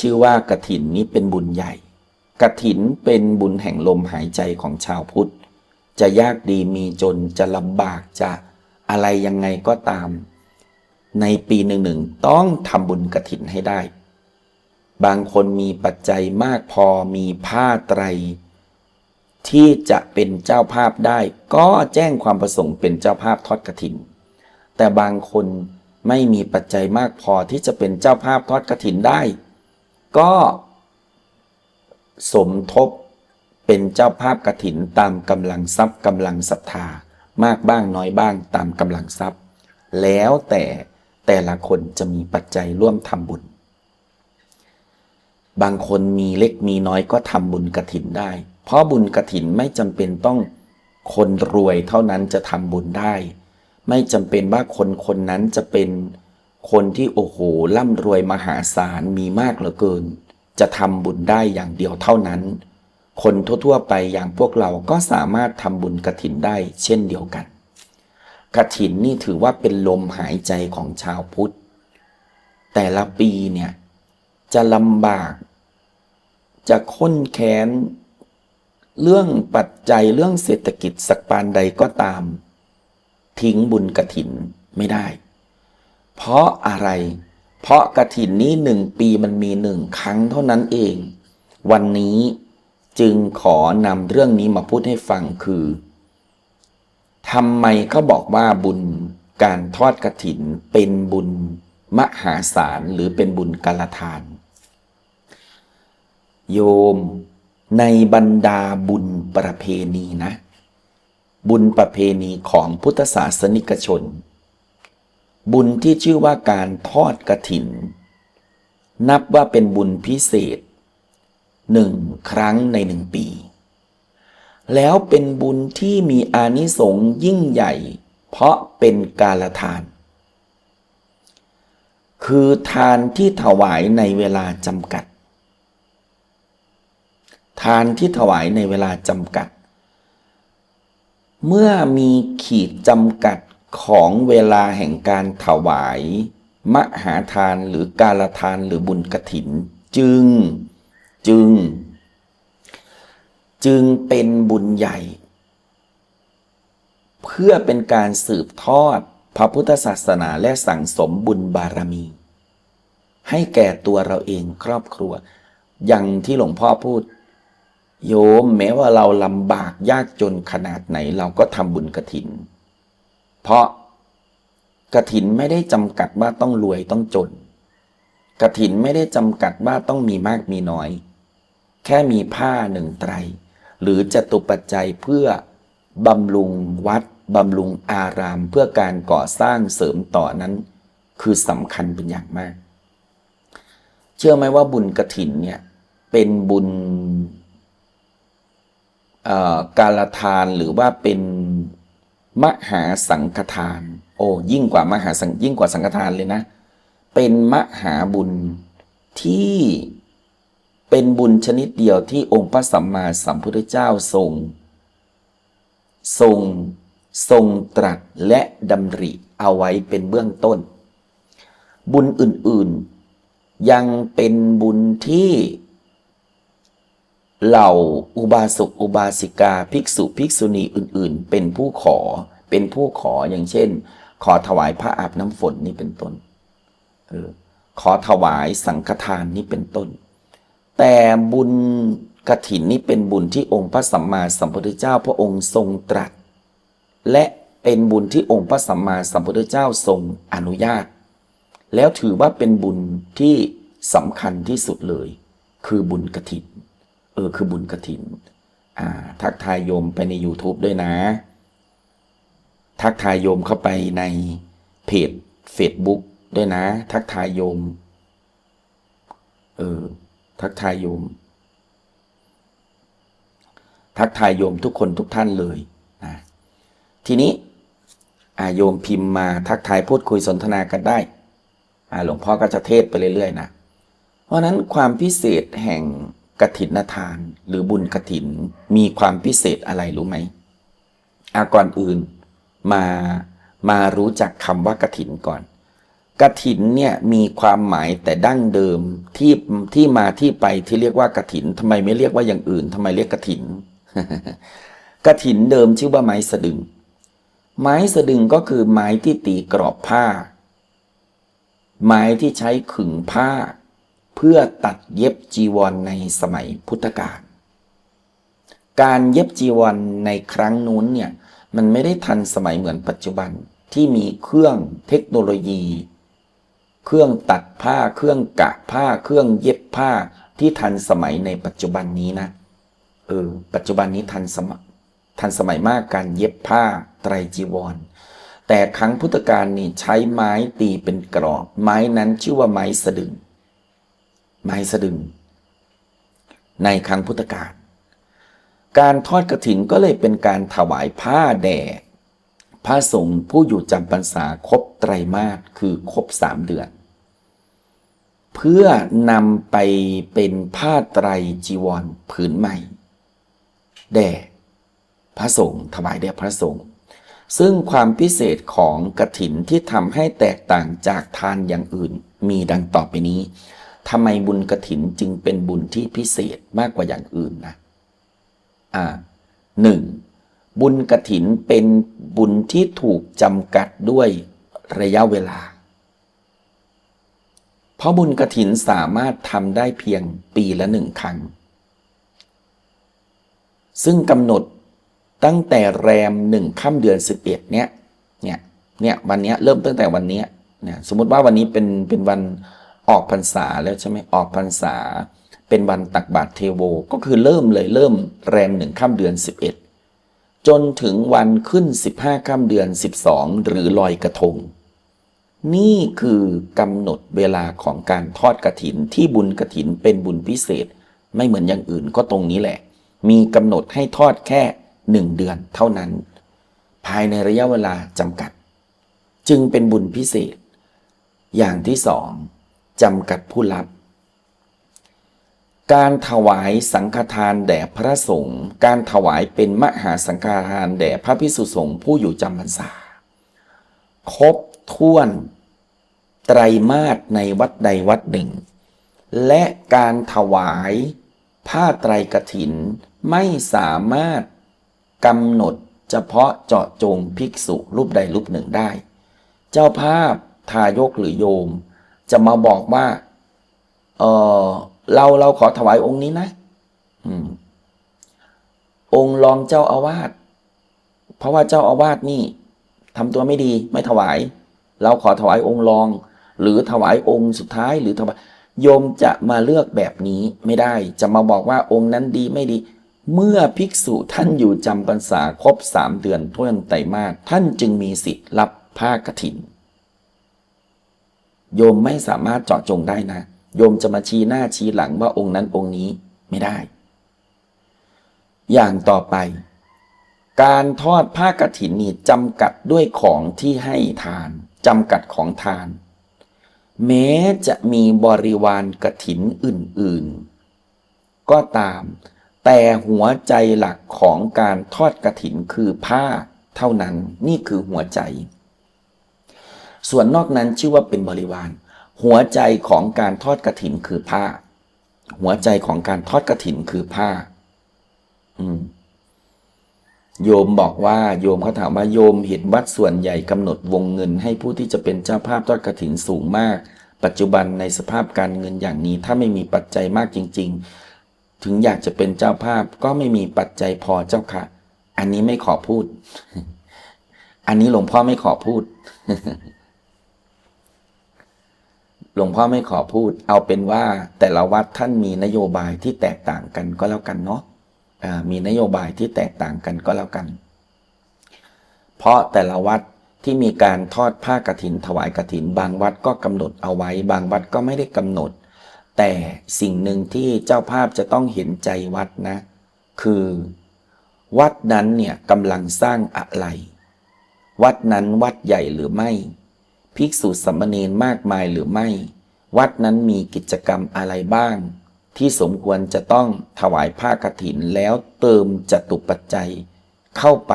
ชื่อว่ากระถินนี้เป็นบุญใหญ่กระถินเป็นบุญแห่งลมหายใจของชาวพุทธ จะยากดีมีจนจะลำบากจะอะไรยังไงก็ตาม ในปีหนึ่งหนึ่งต้องทำบุญกระถินให้ได้ บางคนมีปัจจัยมากพอมีผ้าไตร ที่จะเป็นเจ้าภาพได้ ก็แจ้งความประสงค์เป็นเจ้าภาพทอดกระถิน แต่บางคนไม่มีปัจจัยมากพอที่จะเป็นเจ้าภาพทอดกระถินได้ ก็สมทบเป็นเจ้าภาพกระถินตามกำลังทรัพย์กำลังศรัทธามากบ้างน้อยบ้างตามกำลังทรัพย์ แล้วแต่แต่ละคนจะมีปัจจัยร่วมทำบุญ บางคนมีเล็กมีน้อยก็ทำบุญกระถินได้ เพราะบุญกระถินไม่จำเป็นต้องคนรวยเท่านั้นจะทำบุญได้ ไม่จำเป็นว่าคนคนนั้นจะเป็น คนที่โอ้โหร่ำรวยมหาศาลมีมากเหลือเกิน จะทำบุญได้อย่างเดียวเท่านั้น คนทั่วๆไปอย่างพวกเราก็สามารถทำบุญกระถินได้เช่นเดียวกันกระถินนี่ถือว่าเป็นลมหายใจของชาวพุทธ แต่ละปีเนี่ยจะลำบาก จะค้นแค้น เรื่องปัจจัยเรื่องเศรษฐกิจสักปานใดก็ตาม ทิ้งบุญกระถินไม่ได้ เพราะอะไร เพราะกระถินนี้หนึ่งปีมันมีหนึ่งครั้งเท่านั้นเอง วันนี้จึงขอนำเรื่องนี้มาพูดให้ฟังคือทำไมเขาบอกว่าบุญการทอดกระถินเป็นบุญมหาศาลหรือเป็นบุญกาลทาน โยมในบรรดาบุญประเพณีนะ บุญประเพณีของพุทธศาสนิกชน บุญที่ชื่อว่าการทอดกระถิน นับว่าเป็นบุญพิเศษหนึ่งครั้งในหนึ่งปี แล้วเป็นบุญที่มีอานิสงส์ยิ่งใหญ่ เพราะเป็นกาลทาน คือทานที่ถวายในเวลาจำกัด ทานที่ถวายในเวลาจำกัด เมื่อมีขีดจำกัด ของเวลาแห่งการถวาย มหาทานหรือกาลทานหรือบุญกระถิน จึงจึง จึงเป็นบุญใหญ่ เพื่อเป็นการสืบทอดพระพุทธศาสนาและสั่งสมบุญบารมี ให้แก่ตัวเราเองครอบครัว อย่างที่หลวงพ่อพูด โยมแม้ว่าเราลำบากยากจนขนาดไหนเราก็ทำบุญกระถิน เพราะกระถินไม่ได้จำกัดว่าต้องรวยต้องจนกระถินไม่ได้จำกัดว่าต้องมีมากมีน้อย แค่มีผ้าหนึ่งไตร หรือจตุปัจจัยเพื่อบำรุงวัดบำรุงอารามเพื่อการก่อสร้างเสริมต่อนั้น คือสำคัญเป็นอย่างมาก เชื่อไหมว่าบุญกระถินเนี่ยเป็นบุญการลทานหรือว่าเป็น มหาสังฆทาน โอ้ยิ่งกว่ามหาสังยิ่งกว่าสังฆทานเลยนะ เป็นมหาบุญที่เป็นบุญชนิดเดียวที่องค์พระสัมมาสัมพุทธเจ้าทรง ทรงทรงตรัสและดำริเอาไว้เป็นเบื้องต้น บุญอื่นๆ ยังเป็นบุญที่เหล่าอุบาสกอุบาสิกา ภิกษุ ภิกษุณีอื่น ๆ เป็นผู้ขอ เป็นผู้ขออย่างเช่น ขอถวายพระอาบน้ำฝนนี่เป็นต้นออขอถวายสังฆทานนี่เป็นต้น แต่บุญกระถินนี่เป็นบุญที่องค์พระสัมมาสัมพุทธเจ้าพระองค์ทรงตรัส และเป็นบุญที่องค์พระสัมมาสัมพุทธเจ้าทรงอนุญาต แล้วถือว่าเป็นบุญที่สำคัญที่สุดเลย คือบุญกระถิน เออคือบุญกระถิน อ่า ทักทายโยมไปใน YouTube ด้วยนะ ทักทายโยมเข้าไปในเพจ Facebook ด้วยนะ ทักทายโยม เออ ทักทายโยม ทักทายโยมทุกคนทุกท่านเลยนะทีนี้อาโยมพิมพ์มาทักทายพูดคุยสนทนากันได้อาหลวงพ่อก็จะเทศไปเรื่อยๆนะ เพราะนั้นความพิเศษแห่งกฐินทาน หรือบุญกฐินมีความพิเศษอะไรรู้ไหมอาก่อนอื่น มามารู้จักคำว่ากฐินก่อนกระถินเนี่ยมีความหมายแต่ดั้งเดิมที่ที่มาที่ไปที่เรียกว่ากระถินทำไมไม่เรียกว่าอย่างอื่นทำไมเรียกกระถินกระถินเดิมชื่อว่าไม้สะดึง ไม้สะดึงก็คือไม้ที่ตีกรอบผ้า ไม้ที่ใช้ขึงผ้า เพื่อตัดเย็บจีวรในสมัยพุทธกาลการเย็บจีวรในครั้งนู้นเนี่ย มันไม่ได้ทันสมัยเหมือนปัจจุบันที่มีเครื่องเทคโนโลยี เครื่องตัดผ้า เครื่องกะผ้า เครื่องเย็บผ้าที่ทันสมัยในปัจจุบันนี้นะ เออ ปัจจุบันนี้ทันสมัยทันสมัยมากการเย็บผ้าไตรจีวร แต่ครั้งพุทธกาลนี่ใช้ไม้ตีเป็นกรอบ ไม้นั้นชื่อว่าไม้สะดึง ไม้สะดึง ในครั้งพุทธกาล การทอดกระถินก็เลยเป็นการถวายผ้าแด่พระสงฆ์ผู้อยู่จำพรรษาครบไตรมาสคือครบสามเดือน เพื่อนำไปเป็นผ้าไตรจีวรผืนใหม่ แด่พระสงฆ์ถวายแด่พระสงฆ์ซึ่งความพิเศษของกระถินที่ทำให้แตกต่างจากทานอย่างอื่น มีดังต่อไปนี้ทำไมบุญกระถินจึงเป็นบุญที่พิเศษมากกว่าอย่างอื่นนะ อ่าหนึ่งบุญกระถินเป็นบุญที่ถูกจำกัดด้วยระยะเวลา เพราะบุญกระถินสามารถทำได้เพียงปีละหนึ่งครั้ง ซึ่งกำหนดตั้งแต่แรมหนึ่งค่ำเดือนสิบเอ็ดเนี้ยเนี่ยเนี่ยวันเนี้ยเริ่มตั้งแต่วันเนี้ยเนี่ยสมมติว่าวันนี้เป็นเป็นวันออกพรรษาแล้วใช่ไหมออกพรรษา เป็นวันตักบาตรเทโว ก็คือเริ่มเลยเริ่มแรมหนึ่งค่ำเดือนสิบเอ็ดจนถึงวันขึ้นสิบห้าค่ำเดือนสิบสองหรือลอยกระทง นี่คือกำหนดเวลาของการทอดกระถินที่บุญกระถินเป็นบุญพิเศษ ไม่เหมือนอย่างอื่นก็ตรงนี้แหละ มีกำหนดให้ทอดแค่หนึ่งเดือนเท่านั้น ภายในระยะเวลาจำกัด จึงเป็นบุญพิเศษ อย่างที่สองจำกัดผู้รับ การถวายสังฆทานแด่พระสงฆ์ การถวายเป็นมหาสังฆทานแด่พระพิสุสงฆ์ผู้อยู่จำพรรษา ครบถ้วนไตรมาสในวัดใดวัดหนึ่ง และการถวายผ้าไตรกฐินไม่สามารถกำหนดเฉพาะเจาะจงภิกษุรูปใดรูปหนึ่งได้ เจ้าภาพทายกหรือโยม จะมาบอกว่า เออ เราเราขอถวายองค์นี้นะองค์รองเจ้าอาวาสเพราะว่าเจ้าอาวาสนี่ทำตัวไม่ดีไม่ถวาย เราขอถวายองค์รอง หรือถวายองค์สุดท้ายหรือถวายโยมจะมาเลือกแบบนี้ไม่ได้ จะมาบอกว่าองค์นั้นดีไม่ดี เมื่อภิกษุท่านอยู่จำพรรษาครบสามเดือนท้วนไตรมาสท่านจึงมีสิทธิ์รับผ้ากฐิน โยมไม่สามารถเจาะจงได้นะ โยมจะมาชี้หน้าชี้หลังว่าองค์นั้นองค์นี้ไม่ได้ อย่างต่อไป การทอดผ้ากฐินนี่จำกัดด้วยของที่ให้ทานจำกัดของทาน แม้จะมีบริวารกฐินอื่น ๆ ก็ตาม แต่หัวใจหลักของการทอดกฐินคือผ้าเท่านั้นนี่คือหัวใจ ส่วนนอกนั้นชื่อว่าเป็นบริวาร หัวใจของการทอดกระถินคือผ้า หัวใจของการทอดกระถินคือผ้า อืม โยมบอกว่า โยมเขาถามว่าโยมเห็นวัดส่วนใหญ่กำหนดวงเงิน ให้ผู้ที่จะเป็นเจ้าภาพทอดกระถินสูงมาก ปัจจุบันในสภาพการเงินอย่างนี้ ถ้าไม่มีปัจจัยมากจริง ๆ ถึงอยากจะเป็นเจ้าภาพก็ไม่มีปัจจัยพอเจ้าค่ะ อันนี้ไม่ขอพูด อันนี้หลวงพ่อไม่ขอพูด ลวงพ่อไม่ขอพูด เอาเป็นว่าแต่ละวัดท่านมีนโยบายที่แตกต่างกันก็แล้วกันเนาะมีนโยบายที่แตกต่างกันก็แล้วกัน เพราะแต่ละวัดที่มีการทอดผ้ากฐินถวายกฐิน บางวัดก็กำหนดเอาไว้ บางวัดก็ไม่ได้กำหนด แต่สิ่งหนึ่งที่เจ้าภาพจะต้องเห็นใจวัดนะ คือวัดนั้นเนี่ยกำลังสร้างอะไร วัดนั้นวัดใหญ่หรือไม่ ภิกษุสามเณรมากมายหรือไม่ วัดนั้นมีกิจกรรมอะไรบ้าง ที่สมควรจะต้องถวายผ้ากฐินแล้วเติมจตุปัจจัย เข้าไป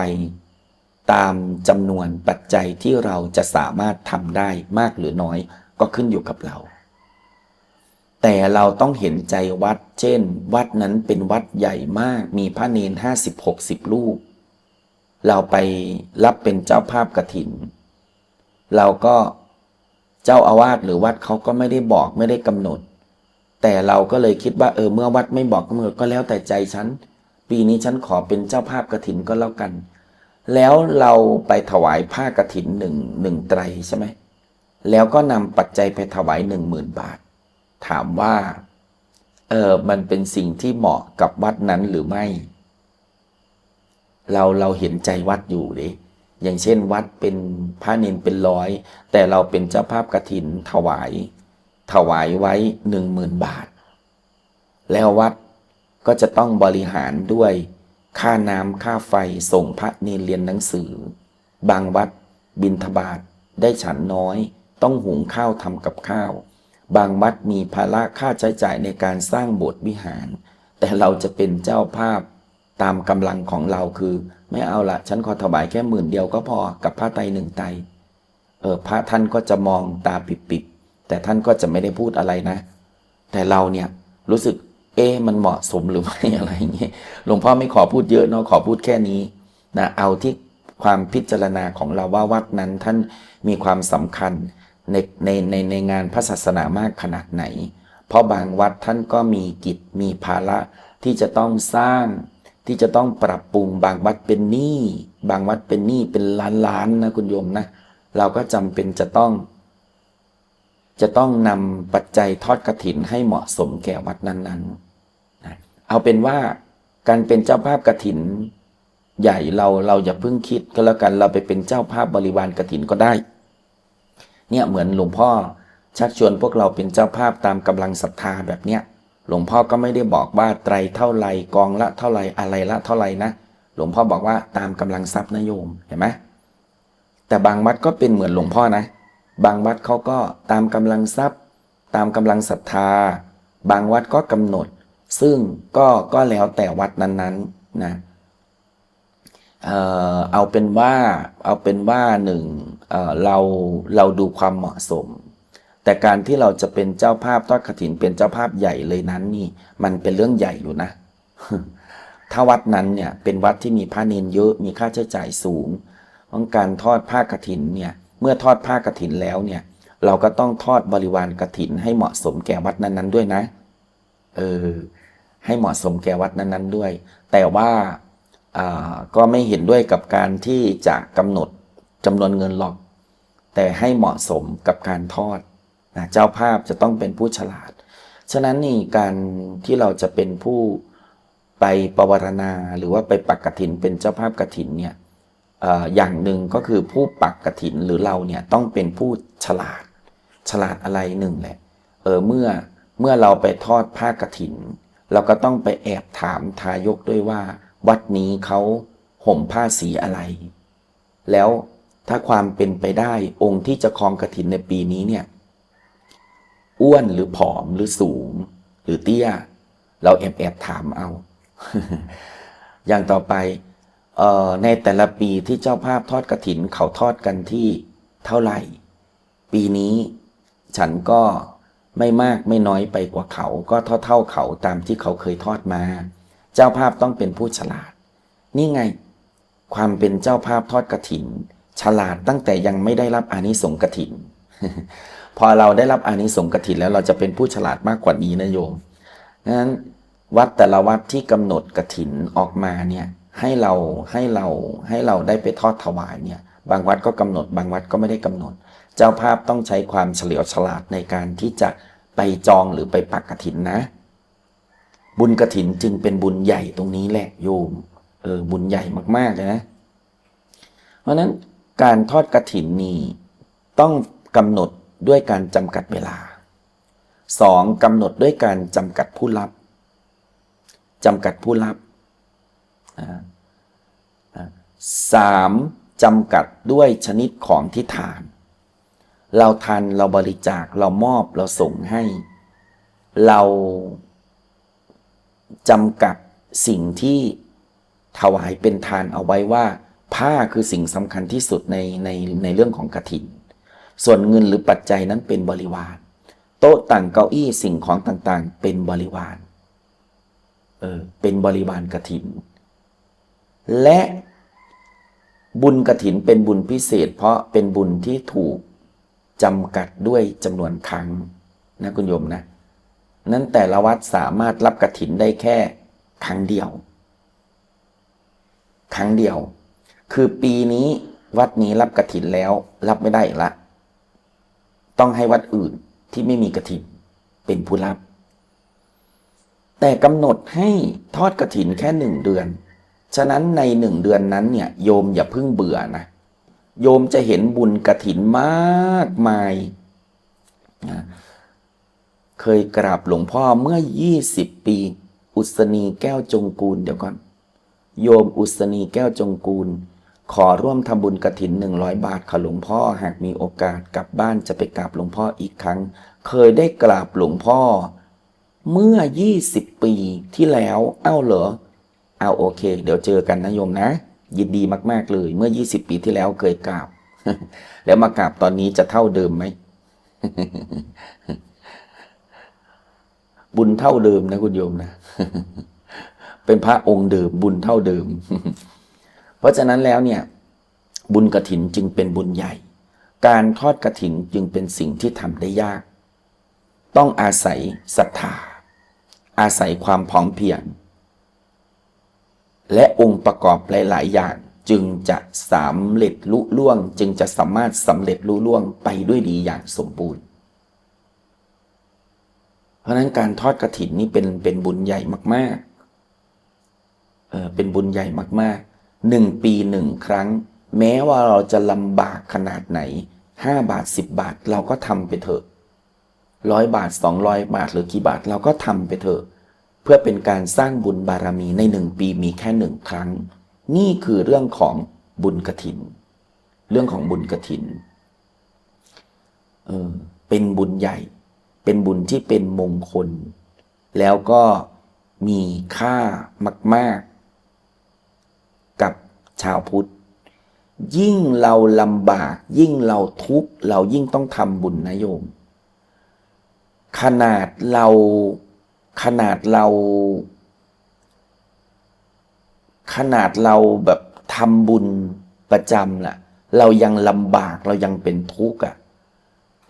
ตามจำนวนปัจจัยที่เราจะสามารถทำได้มากหรือน้อยก็ขึ้นอยู่กับเรา แต่เราต้องเห็นใจวัด เช่น วัดนั้นเป็นวัดใหญ่มากมีพระเนนห้าสิบหกสิบรูปเราไปรับเป็นเจ้าภาพกระถิ่น เราก็เจ้าอาวาสหรือวัดเขาก็ไม่ได้บอกไม่ได้กำหนด แต่เราก็เลยคิดว่าเออเมื่อวัดไม่บอกกำหนดก็แล้วแต่ใจฉัน ปีนี้ฉันขอเป็นเจ้าภาพกระถินก็แล้วกัน แล้วเราไปถวายผ้ากระถินหนึ่งหนึ่งไตรใช่ไหมแล้วก็นำปัจจัยไปถวายหนึ่งหมื่นบาท ถามว่าเออมันเป็นสิ่งที่เหมาะกับวัดนั้นหรือไม่ เราเราเห็นใจวัดอยู่ดิ อย่างเช่นวัดเป็นพระเนนเป็นร้อย แต่เราเป็นเจ้าภาพกระถินถวาย ถวายไว้หนึ่งหมื่นบาท แล้ววัดก็จะต้องบริหารด้วยค่าน้ำค่าไฟส่งพระเนรเรียนหนังสือ บางวัดบิณฑบาตได้ฉันน้อย ต้องหุงข้าวทำกับข้าว บางวัดมีภาระค่าใช้จ่ายในการสร้างโบสถ์วิหาร แต่เราจะเป็นเจ้าภาพตามกำลังของเราคือไม่เอาละฉันขอถวายแค่หมื่นเดียวก็พอกับผ้าไตหนึ่งไตเออพระท่านก็จะมองตาปิดๆแต่ท่านก็จะไม่ได้พูดอะไรนะ แต่เราเนี่ยรู้สึกเอ๊มันเหมาะสมหรือไม่อะไรอย่างเงี้ยหลวงพ่อไม่ขอพูดเยอะเนาะขอพูดแค่นี้นะเอาที่ความพิจารณาของเราว่าวัดนั้นท่านมีความสำคัญในในในในงานพระศาสนามากขนาดไหน เพราะบางวัดท่านก็มีกิจมีภาระที่จะต้องสร้าง ที่จะต้องปรับปรุงบางวัดเป็นหนี้บางวัดเป็นหนี้เป็นล้านล้านนะคุณโยมนะ เราก็จำเป็นจะต้อง จะต้องนำปัจจัยทอดกระถินให้เหมาะสมแก่วัดนั้นๆนะเอาเป็นว่าการเป็นเจ้าภาพกระถิน ใหญ่เราเราอย่าเพิ่งคิดก็แล้วกันเราไปเป็นเจ้าภาพบริวารกระถินก็ได้ เนี่ยเหมือนหลวงพ่อชักชวนพวกเราเป็นเจ้าภาพตามกำลังศรัทธาแบบเนี้ย หลวงพ่อก็ไม่ได้บอกว่าไตรเท่าไรกองละเท่าไรอะไรละเท่าไรนะ หลวงพ่อบอกว่าตามกำลังทรัพย์นโยมเห็นไหมแต่บางวัดก็เป็นเหมือนหลวงพ่อนะ บางวัดเขาก็ตามกำลังทรัพย์ ตามกำลังศรัทธา บางวัดก็กำหนด ซึ่งก็ก็แล้วแต่วัดนั้นๆนะเอ่อเอาเป็นว่าเอาเป็นว่าหนึ่งเออเราเราดูความเหมาะสม แต่การที่เราจะเป็นเจ้าภาพทอดกฐินเป็นเจ้าภาพใหญ่เลยนั้นนี่ มันเป็นเรื่องใหญ่อยู่นะ ถ้าวัดนั้นเนี่ยเป็นวัดที่มีพระเนนเยอะมีค่าใช้จ่ายสูงของการทอดผ้ากฐินเนี่ยเมื่อทอดผ้ากฐินแล้วเนี่ย เราก็ต้องทอดบริวารกฐินให้เหมาะสมแก่วัดนั้นๆด้วยนะ เออให้เหมาะสมแก่วัดนั้นๆด้วย แต่ว่าอ่าก็ไม่เห็นด้วยกับการที่จะกำหนดจำนวนเงินหรอก แต่ให้เหมาะสมกับการทอด นะเจ้าภาพจะต้องเป็นผู้ฉลาด ฉะนั้นนี่การที่เราจะเป็นผู้ไปปวารณาหรือว่าไปปักกฐินเป็นเจ้าภาพกฐินเนี่ยอย่างหนึ่งก็คือผู้ปักกฐินหรือเราเนี่ยต้องเป็นผู้ฉลาด ฉลาดอะไรหนึ่งแหละเออเมื่อเมื่อเราไปทอดผ้ากฐิน เราก็ต้องไปแอบถามทายกด้วยว่า วัดนี้เขาห่มผ้าสีอะไร แล้วถ้าความเป็นไปได้องค์ที่จะครองกฐินในปีนี้เนี่ย อ้วนหรือผอมหรือสูง หรือเตี้ย เราแอบแอบถามเอา อย่างต่อไปออในแต่ละปีที่เจ้าภาพทอดกระถินเขาทอดกันที่เท่าไหร่ ปีนี้ฉันก็ไม่มากไม่น้อยไปกว่าเขา ก็เท่าเท่าเขาตามที่เขาเคยทอดมา เจ้าภาพต้องเป็นผู้ฉลาด นี่ไง ความเป็นเจ้าภาพทอดกระถิน ฉลาดตั้งแต่ยังไม่ได้รับอานิสงส์กระถิน พอเราได้รับอานิสงส์กฐินแล้วเราจะเป็นผู้ฉลาดมากกว่านี้นะโยมงั้นวัดแต่ละวัดที่กำหนดกฐินออกมาเนี่ยให้เราให้เราให้เราได้ไปทอดถวายเนี่ยบางวัดก็กำหนด บางวัดก็ไม่ได้กำหนด เจ้าภาพต้องใช้ความเฉลียวฉลาดในการที่จะไปจองหรือไปปักกฐินนะ บุญกฐินจึงเป็นบุญใหญ่ตรงนี้แหละโยมเออบุญใหญ่มากๆเลยนะ เพราะฉะนั้นการทอดกระถินนี่ต้องกำหนด ด้วยการจำกัดเวลาสองกำหนดด้วยการจำกัดผู้รับจำกัดผู้รับสามจำกัดด้วยชนิดของที่ทาน เราทานเราบริจาคเรามอบเราส่งให้ เราจำกัดสิ่งที่ถวายเป็นทานเอาไว้ว่า ผ้าคือสิ่งสำคัญที่สุดในในในเรื่องของกระถิน ส่วนเงินหรือปัจจัยนั้นเป็นบริวาร โต๊ะต่างเก้าอี้สิ่งของต่างๆ เป็นบริวาร เออ เป็นบริวารกระถิน และบุญกระถินเป็นบุญพิเศษ เพราะเป็นบุญที่ถูกจำกัดด้วยจำนวนครั้งนะคุณโยมนะ นั้นแต่ละวัดสามารถรับกระถินได้แค่ครั้งเดียว ครั้งเดียว คือปีนี้วัดนี้รับกระถินแล้ว รับไม่ได้อีกละ ต้องให้วัดอื่นที่ไม่มีกระถินเป็นผู้รับ แต่กำหนดให้ทอดกระถินแค่หนึ่งเดือน ฉะนั้นในหนึ่งเดือนนั้นเนี่ยโยมอย่าเพิ่งเบื่อนะ โยมจะเห็นบุญกระถินมากมายนะเคยกราบหลวงพ่อเมื่อ 20 ปี อุศนีแก้วจงกูลเดี๋ยวก่อน โยมอุศนีแก้วจงกูล ขอร่วมทำบุญกระถิน 100 บาทค่ะหลวงพ่อหากมีโอกาสกลับบ้านจะไปกราบหลวงพ่ออีกครั้ง เคยได้กราบหลวงพ่อ เมื่อ 20 ปีที่แล้วเอ้าเหรอเอาโอเค เดี๋ยวเจอกันนะโยมนะ ยินดีมาก ๆ เลย เมื่อ 20 ปีที่แล้วเคยกราบ แล้วมากราบตอนนี้จะเท่าเดิมไหมบุญเท่าเดิมนะคุณโยมนะ เป็นพระองค์เดิมบุญเท่าเดิม ราะฉะนั้นแล้วเนี่ยบุญกระถินจึงเป็นบุญใหญ่ การทอดกระถินจึงเป็นสิ่งที่ทำได้ยาก ต้องอาศัยศรัทธา อาศัยความพร้อมเพรียง และองค์ประกอบหลาย ๆ อย่างจึงจะสำเร็จลุล่วง จึงจะสามารถสำเร็จลุล่วงไปด้วยดีอย่างสมบูรณ์ เพราะฉะนั้นการทอดกระถินนี่เป็นเป็นบุญใหญ่มากๆเออเป็นบุญใหญ่มากๆ หนึ่งปีหนึ่งครั้ง แม้ว่าเราจะลำบากขนาดไหนห้าบาทสิบบาทเราก็ทำไปเถอะร้อยบาทสองร้อยบาทหรือกี่บาทเราก็ทำไปเถอะ เพื่อเป็นการสร้างบุญบารมีในหนึ่งปีมีแค่หนึ่งครั้ง นี่คือเรื่องของบุญกระถิน เรื่องของบุญกระถินเออเป็นบุญใหญ่ เป็นบุญที่เป็นมงคล แล้วก็มีค่ามากๆกับ ชาวพุทธ ยิ่งเราลำบาก ยิ่งเราทุกข์เรายิ่งต้องทำบุญนะโยม ขนาดเราขนาดเรา ขนาดเราแบบทำบุญประจำล่ะ เรายังลำบากเรายังเป็นทุกข์อะ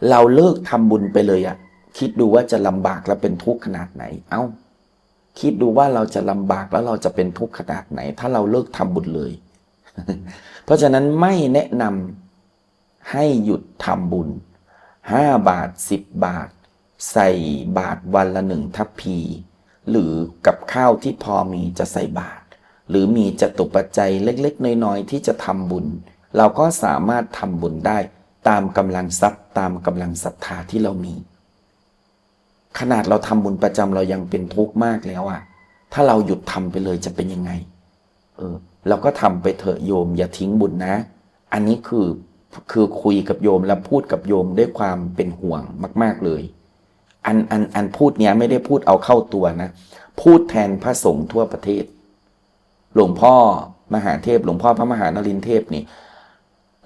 เราเลิกทำบุญไปเลยอะคิดดูว่าจะลำบากและเป็นทุกข์ขนาดไหน เอ้า คิดดูว่าเราจะลำบากแล้วเราจะเป็นทุกข์ขนาดไหน ถ้าเราเลิกทำบุญเลย เพราะฉะนั้นไม่แนะนำให้หยุดทำบุญห้าบาทสิบบาท ใส่บาทวันละหนึ่งทัพพี หรือกับข้าวที่พอมีจะใส่บาท หรือมีจตุปัจจัยเล็กๆ น้อยๆ ที่จะทำบุญ เราก็สามารถทำบุญได้ตามกำลังทรัพย์ตามกำลังศรัทธาที่เรามี ขนาดเราทำบุญประจำเรายังเป็นทุกข์มากแล้วอะถ้าเราหยุดทำไปเลยจะเป็นยังไง เออ เราก็ทำไปเถอะโยมอย่าทิ้งบุญนะ อันนี้คือคือคุยกับโยมและพูดกับโยมด้วยความเป็นห่วงมาก ๆเลย อันอันอันพูดเนี้ยไม่ได้พูดเอาเข้าตัวนะ พูดแทนพระสงฆ์ทั่วประเทศ หลวงพ่อมหาเทพ หลวงพ่อพระมหานรินเทพนี่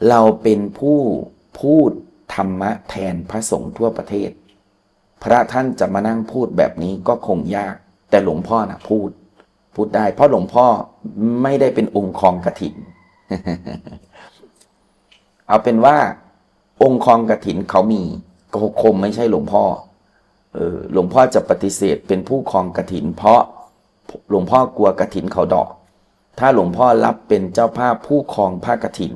เราเป็นผู้พูดธรรมะแทนพระสงฆ์ทั่วประเทศ พระท่านจะมานั่งพูดแบบนี้ก็คงยาก แต่หลวงพ่อนะพูด พูดได้ เพราะหลวงพ่อไม่ได้เป็นองค์ครองกฐิน เอาเป็นว่า องค์ครองกฐินเขามีก็คงไม่ใช่หลวงพ่อเออหลวงพ่อจะปฏิเสธเป็นผู้ครองกฐิน เพราะหลวงพ่อกลัวกฐินเขาดอก ถ้าหลวงพ่อรับเป็นเจ้าภาพผู้ครองผ้ากฐิน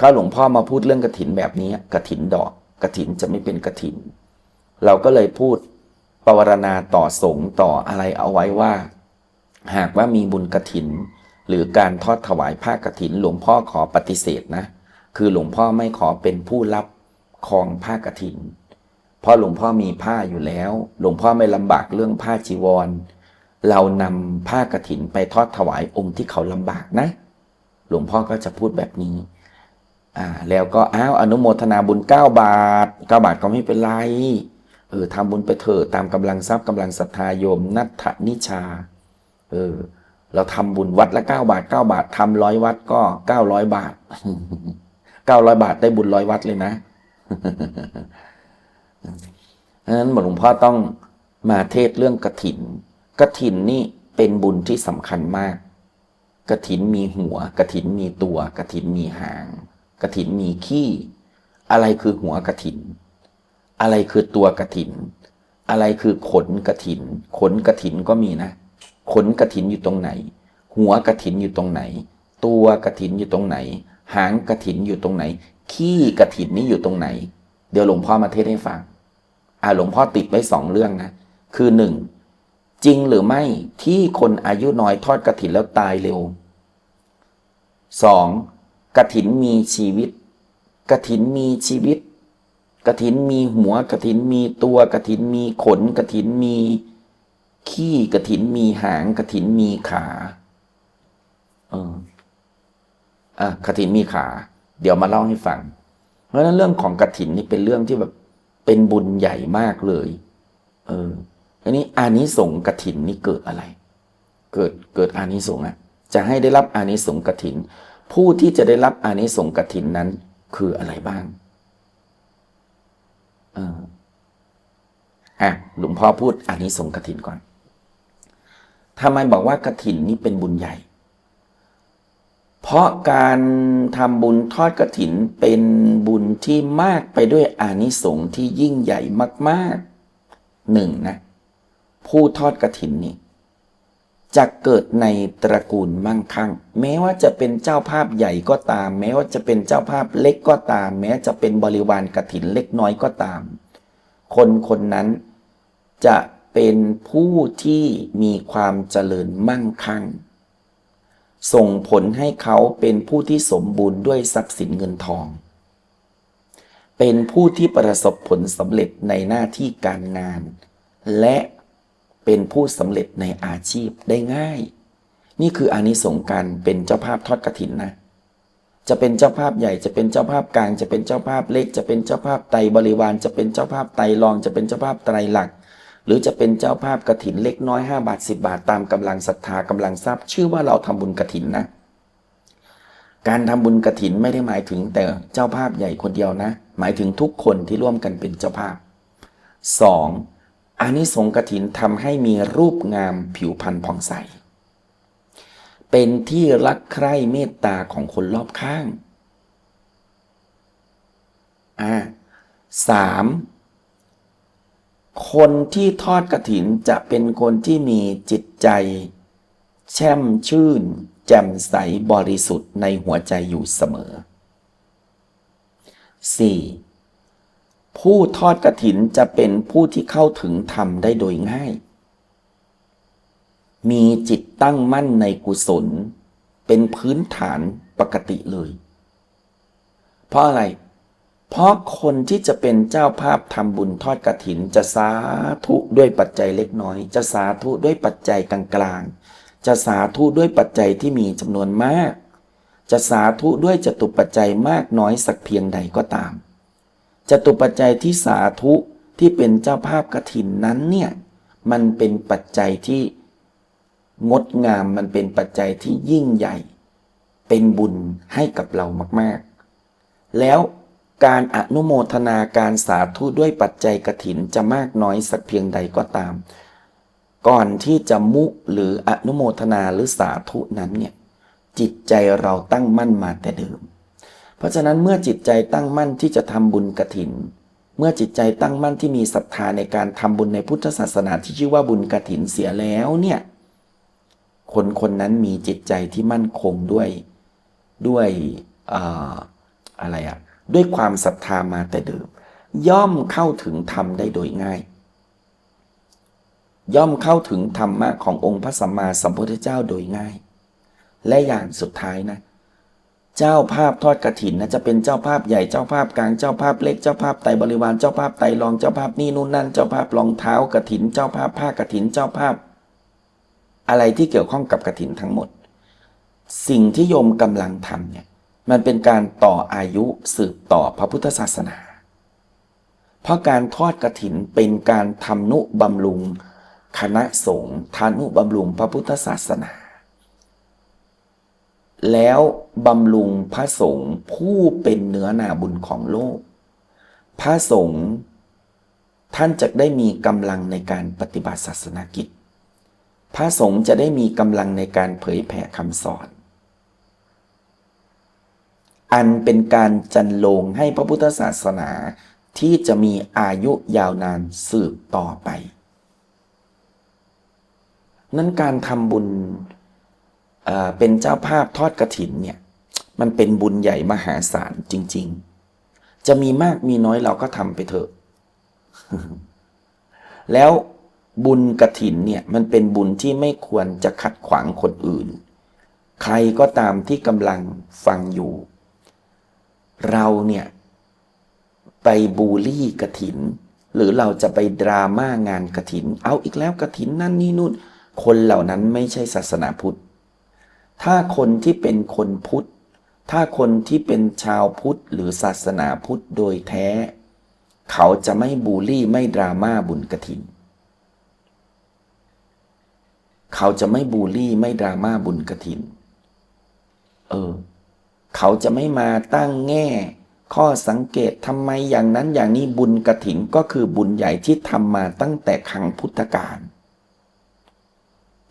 ถ้าหลวงพ่อมาพูดเรื่องกฐินแบบนี้กฐินดอกกฐินจะไม่เป็นกฐิน เราก็เลยพูดปวารณาต่อสงฆ์ต่ออะไรเอาไว้ว่า หากว่ามีบุญกฐิน หรือการทอดถวายผ้ากฐิน หลวงพ่อขอปฏิเสธนะ คือหลวงพ่อไม่ขอเป็นผู้รับครองผ้ากฐิน เพราะหลวงพ่อมีผ้าอยู่แล้ว หลวงพ่อไม่ลำบากเรื่องผ้าจีวร เรานำผ้ากฐินไปทอดถวายองค์ที่เขาลำบากนะ หลวงพ่อก็จะพูดแบบนี้อ่าแล้วก็อ้าวอนุโมทนาบุญ 9 บาท 9 บาทก็ไม่เป็นไรเออทำบุญไปเถอะตามกำลังทรัพย์กำลังศรัทธาโยมนัทธนิชา เออ เราทำบุญวัดละเก้าบาทเก้าบาททำร้อยวัดก็เก้าร้อยบาทเก้าร้อยบาทได้บุญร้อยวัดเลยนะเพราะฉะนั้นหลวงพ่อต้องมาเทศเรื่องกระถินกระถินนี่เป็นบุญที่สำคัญมากกระถินมีหัวกระถินมีตัวกระถินมีหางกระถินมีขี้ อะไรคือหัวกระถิน อะไรคือตัวกระถิน อะไรคือขนกระถิน ขนกระถินก็มีนะ ขนกระถินอยู่ตรงไหน หัวกระถินอยู่ตรงไหน ตัวกระถินอยู่ตรงไหน หางกระถินอยู่ตรงไหน ขี้กระถินนี่อยู่ตรงไหน เดี๋ยวหลวงพ่อมาเทศให้ฟังอ่าหลวงพ่อติดไว้สองเรื่องนะ คือหนึ่งจริงหรือไม่ที่คนอายุน้อยทอดกระถินแล้วตายเร็วสองกระถินมีชีวิต กระถินมีชีวิต กระถินมีหัวกระถินมีตัวกระถินมีขนกระถินมี ขี้กระถินมีหางกระถินมีขาเอออะกระถินมีขา เดี๋ยวมาเล่าให้ฟัง เพราะฉะนั้นเรื่องของกระถินนี่เป็นเรื่องที่แบบเป็นบุญใหญ่มากเลย เอออันนี้อานิสงส์กระถินนี่เกิดอะไร เกิดเกิดอานิสงส์อะจะให้ได้รับอานิสงส์กระถิน ผู้ที่จะได้รับอานิสงส์กระถินนั้น คืออะไรบ้างเอออะหลวงพ่อพูดอานิสงส์กระถินก่อน ทำไมบอกว่ากระถินนี่เป็นบุญใหญ่ เพราะการทำบุญทอดกระถินเป็นบุญที่มากไปด้วยอานิสงส์ที่ยิ่งใหญ่มากๆหนึ่งนะ ผู้ทอดกระถินนี่จะเกิดในตระกูลมั่งคั่ง แม้ว่าจะเป็นเจ้าภาพใหญ่ก็ตาม แม้ว่าจะเป็นเจ้าภาพเล็กก็ตาม แม้จะเป็นบริวารกระถินเล็กน้อยก็ตาม คนคนนั้นจะ เป็นผู้ที่มีความเจริญมั่งคั่ง ส่งผลให้เขาเป็นผู้ที่สมบูรณ์ด้วยทรัพย์สินเงินทอง เป็นผู้ที่ประสบผลสำเร็จในหน้าที่การงาน และเป็นผู้สำเร็จในอาชีพได้ง่าย นี่คืออานิสงส์การเป็นเจ้าภาพทอดกระถินนะ จะเป็นเจ้าภาพใหญ่จะเป็นเจ้าภาพกลาง จะเป็นเจ้าภาพเล็ก จะเป็นเจ้าภาพไตบริวาร จะเป็นเจ้าภาพไตรอง จะเป็นเจ้าภาพไตรหลัก หรือจะเป็นเจ้าภาพกระถินเล็กน้อย 5 บาท 10 บาทตามกำลังศรัทธากำลังทรัพย์ ชื่อว่าเราทำบุญกระถินนะ การทำบุญกระถินไม่ได้หมายถึงแต่เจ้าภาพใหญ่คนเดียวนะ หมายถึงทุกคนที่ร่วมกันเป็นเจ้าภาพ 2. อานิสงส์กฐินทำให้มีรูปงามผิวพรรณผ่องใส เป็นที่รักใคร่เมตตาของคนรอบข้างอ่าสาม คนที่ทอดกระถินจะเป็นคนที่มีจิตใจ แช่มชื่น แจ่มใสบริสุทธิ์ในหัวใจอยู่เสมอ 4. ผู้ทอดกระถินจะเป็นผู้ที่เข้าถึงธรรมได้โดยง่าย มีจิตตั้งมั่นในกุศล เป็นพื้นฐานปกติเลย เพราะอะไรเพราะคนที่จะเป็นเจ้าภาพทำบุญทอดกระถิน จะสาธุด้วยปัจจัยเล็กน้อย จะสาธุด้วยปัจจัยกลางๆ จะสาธุด้วยปัจจัยที่มีจำนวนมาก จะสาธุด้วยจตุปัจจัยมากน้อยสักเพียงใดก็ตามจตุปัจจัยที่สาธุที่เป็นเจ้าภาพกระถินนั้นเนี่ยมันเป็นปัจจัยที่งดงามมันเป็นปัจจัยที่ยิ่งใหญ่ เป็นบุญให้กับเรามาก ๆ แล้ว การอนุโมทนาการสาธุด้วยปัจจัยกระถินจะมากน้อยสักเพียงใดก็ตาม ก่อนที่จะมุหรืออนุโมทนาหรือสาธุนั้นเนี่ยจิตใจเราตั้งมั่นมาแต่เดิม เพราะฉะนั้นเมื่อจิตใจตั้งมั่นที่จะทำบุญกระถิน เมื่อจิตใจตั้งมั่นที่มีศรัทธาในการทำบุญในพุทธศาสนาที่ชื่อว่าบุญกระถินเสียแล้วเนี่ยคนคนนั้นมีจิตใจที่มั่นคงด้วยด้วยอะไรอะ ด้วยความศรัทธามาแต่เดิม ย่อมเข้าถึงธรรมได้โดยง่าย ย่อมเข้าถึงธรรมะขององค์พระสัมมาสัมพุทธเจ้าโดยง่าย และอย่างสุดท้ายนะ เจ้าภาพทอดกระถินนะจะเป็นเจ้าภาพใหญ่เจ้าภาพกลางเจ้าภาพเล็กเจ้าภาพไตบริวารเจ้าภาพไตรองเจ้าภาพนี่นู่นนั่น เจ้าภาพรองเท้ากระถิน เจ้าภาพผ้ากระถินเจ้าภาพ อะไรที่เกี่ยวข้องกับกระถินทั้งหมด สิ่งที่โยมกำลังทำเนี่ย มันเป็นการต่ออายุสืบต่อพระพุทธศาสนา เพราะการทอดกระถินเป็นการทำนุบำรุง คณะสงฆ์ทานุบำรุงพระพุทธศาสนา แล้วบำรุงพระสงฆ์ผู้เป็นเนื้อนาบุญของโลก พระสงฆ์ท่านจะได้มีกำลังในการปฏิบัติศาสนากิจ พระสงฆ์จะได้มีกำลังในการเผยแผ่คำสอน อันเป็นการจันลงให้พระพุทธศาสนาที่จะมีอายุยาวนานสืบต่อไป นั้นการทำบุญเเป็นเจ้าภาพทอดกระถินเนี่ย มันเป็นบุญใหญ่มหาศาลจริง ๆ จะมีมากมีน้อยเราก็ทำไปเถอะ แล้วบุญกระถินเนี่ย มันเป็นบุญที่ไม่ควรจะขัดขวางคนอื่น ใครก็ตามที่กำลังฟังอยู่ เราเนี่ยไปบูลลี่กระถิน หรือเราจะไปดราม่างานกระถิน เอาอีกแล้วกระถินนั่นนี่นู่น คนเหล่านั้นไม่ใช่ศาสนาพุทธ ถ้าคนที่เป็นคนพุทธ ถ้าคนที่เป็นชาวพุทธหรือศาสนาพุทธโดยแท้ เขาจะไม่บูลลี่ไม่ดราม่าบุญกระถิน เขาจะไม่บูลลี่ไม่ดราม่าบุญกระถิน เออ เขาจะไม่มาตั้งแง่ ข้อสังเกตทำไมอย่างนั้นอย่างนี้บุญกระถินก็คือบุญใหญ่ที่ทำมาตั้งแต่ครั้งพุทธกาล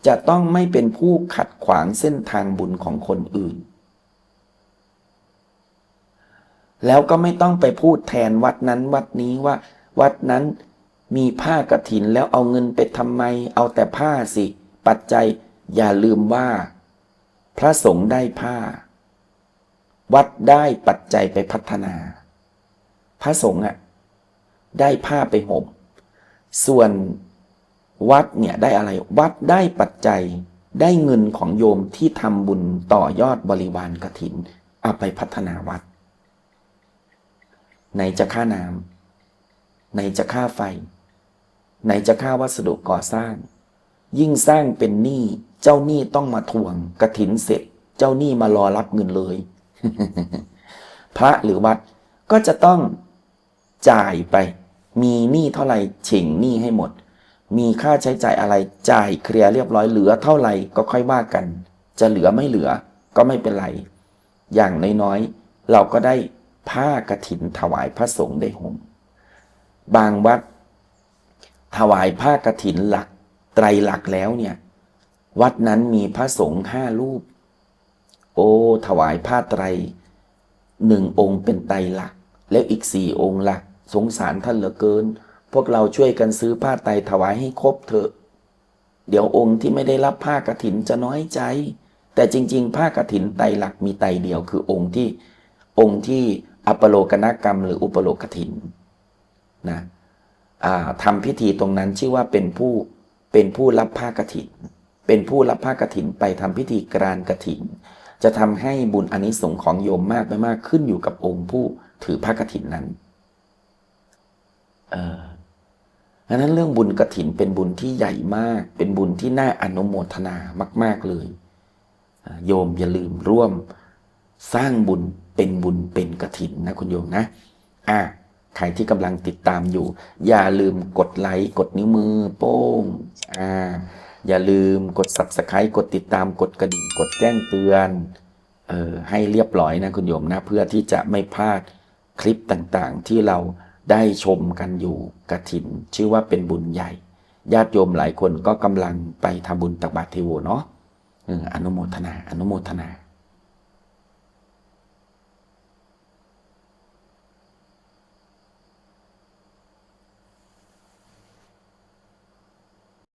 จะต้องไม่เป็นผู้ขัดขวางเส้นทางบุญของคนอื่น แล้วก็ไม่ต้องไปพูดแทนวัดนั้นวัดนี้ว่า วัดนั้นมีผ้ากฐินแล้วเอาเงินไปทำไม เอาแต่ผ้าสิ ปัจจัยอย่าลืมว่า พระสงฆ์ได้ผ้า วัดได้ปัจจัยไปพัฒนา พระสงฆ์อะได้ผ้าไปห่มส่วนวัดเนี่ยได้อะไร วัดได้ปัจจัยได้เงินของโยมที่ทำบุญต่อยอดบริวารกฐิน เอาไปพัฒนาวัดไหนจะค่าน้ำไหนจะค่าไฟไหนจะค่าวัสดุก่อสร้าง ยิ่งสร้างเป็นหนี้เจ้าหนี้ต้องมาทวงกระถินเสร็จ เจ้าหนี้มารอรับเงินเลย พระหรือวัดก็จะต้องจ่ายไป มีหนี้เท่าไหร่เฉ่งหนี้ให้หมด มีค่าใช้จ่ายอะไรจ่ายเคลียร์เรียบร้อยเหลือเท่าไหร่ก็ค่อยว่ากัน จะเหลือไม่เหลือก็ไม่เป็นไร อย่างน้อยๆเราก็ได้ผ้ากฐินถวายพระสงฆ์ได้ห่มบางวัด ถวายผ้ากฐินหลัก ไตรหลักแล้วเนี่ย วัดนั้นมีพระสงฆ์ห้ารูป โอ้ ถวายผ้าไตรหนึ่งองค์เป็นไตรหลักแล้วอีกสี่องค์ละสงสารท่านเหลือเกิน พวกเราช่วยกันซื้อผ้าไตรถวายให้ครบเถอะ เดี๋ยวองค์ที่ไม่ได้รับผ้ากฐินจะน้อยใจ แต่จริง ๆ ผ้ากฐินไตรหลักมีไตรเดียวคือองค์ที่องค์ที่อัปโลกนกรรม หรืออุปโลกถินนะทำพิธีตรงนั้นชื่อว่าเป็นผู้เป็นผู้รับผ้ากฐิน เป็นผู้รับผ้ากฐินไปทำพิธีกรานกฐิน จะทำให้บุญอานิสงส์ของโยมมากไม่มากขึ้นอยู่กับองค์ผู้ถือผ้ากฐินนั้น เออดังนั้นเรื่องบุญกฐินเป็นบุญที่ใหญ่มาก เป็นบุญที่น่าอนุโมทนามาก ๆเลย โยมอย่าลืมร่วมสร้างบุญเป็นบุญเป็นกฐินนะคุณโยมนะ อะใครที่กำลังติดตามอยู่ อย่าลืมกดไลค์กดนิ้วมือ โป้ง อ่า อย่าลืมกด subscribe กดติดตามกดกระดิ่งกดแจ้งเตือนเออให้เรียบร้อยนะคุณโยมนะ เพื่อที่จะไม่พลาดคลิปต่างๆ ที่เราได้ชมกันอยู่กระถิน ชื่อว่าเป็นบุญใหญ่ ญาติโยมหลายคนก็กำลังไปทำบุญตักบาตรเทโวเนาะอนุโมทนา อนุโมทนา